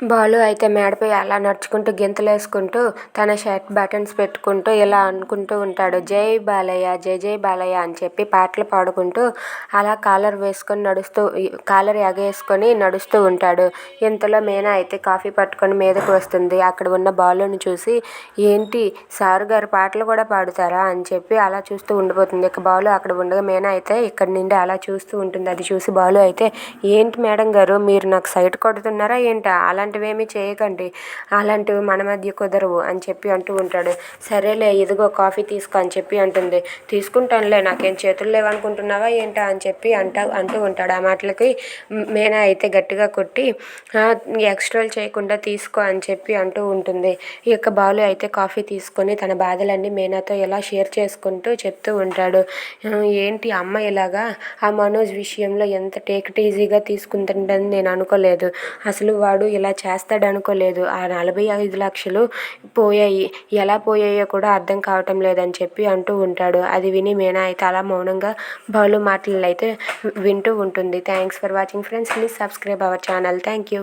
బాలు అయితే మేడపై అలా నడుచుకుంటూ గెంతులేసుకుంటూ తన షర్ట్ బటన్స్ పెట్టుకుంటూ ఇలా అనుకుంటూ ఉంటాడు. జై బాలయ్య జై జై బాలయ్య అని చెప్పి పాటలు పాడుకుంటూ అలా కాలర్ వేసుకొని నడుస్తూ కాలర్ ఎగేసుకొని నడుస్తూ ఉంటాడు. ఇంతలో మేనా అయితే కాఫీ పట్టుకొని మీదకు వస్తుంది. అక్కడ ఉన్న బాలుని చూసి ఏంటి సారు గారు పాటలు కూడా పాడుతారా? అని చెప్పి అలా చూస్తూ ఉండిపోతుంది. ఇక బాలు అక్కడ ఉండగా మేనా అయితే ఇక్కడ నుండి అలా చూస్తూ ఉంటుంది. అది చూసి బాలు అయితే ఏంటి మేడం గారు మీరు నాకు సైట్ కొడుతున్నారా ఏంటి? అలా ఏమీ చేయకండి. అలాంటివి మన మధ్య కుదరవు అని చెప్పి అంటూ ఉంటాడు. సరేలే ఇదిగో కాఫీ తీసుకో అని చెప్పి అంటుంది. తీసుకుంటానులే నాకేం చేతులు లేవనుకుంటున్నావా ఏంటా అని చెప్పి అంట అంటూ ఉంటాడు. ఆ మాటలకి మేనా అయితే గట్టిగా కొట్టి ఎక్స్ట్రాలు చేయకుండా తీసుకో అని చెప్పి అంటూ ఉంటుంది. ఈ యొక్క బాలు అయితే కాఫీ తీసుకొని తన బాధలన్నీ మేనాతో ఎలా షేర్ చేసుకుంటూ చెప్తూ ఉంటాడు. ఏంటి అమ్మ ఇలాగా? ఆ మనోజ్ విషయంలో ఎంత టేక్ ఈజీగా తీసుకుంటుందని నేను అనుకోలేదు. అసలు వాడు ఇలా చేస్తాడు అనుకోలేదు ఆ నలభై ఐదు లక్షలు పోయాయి. ఎలా పోయాయో కూడా అర్థం కావటం లేదని చెప్పి అంటూ ఉంటాడు. అది విని మీనా అయితే అలా మౌనంగా బాలు మాటలు అయితే వింటూ ఉంటుంది. Thanks for watching friends please subscribe our channel thank you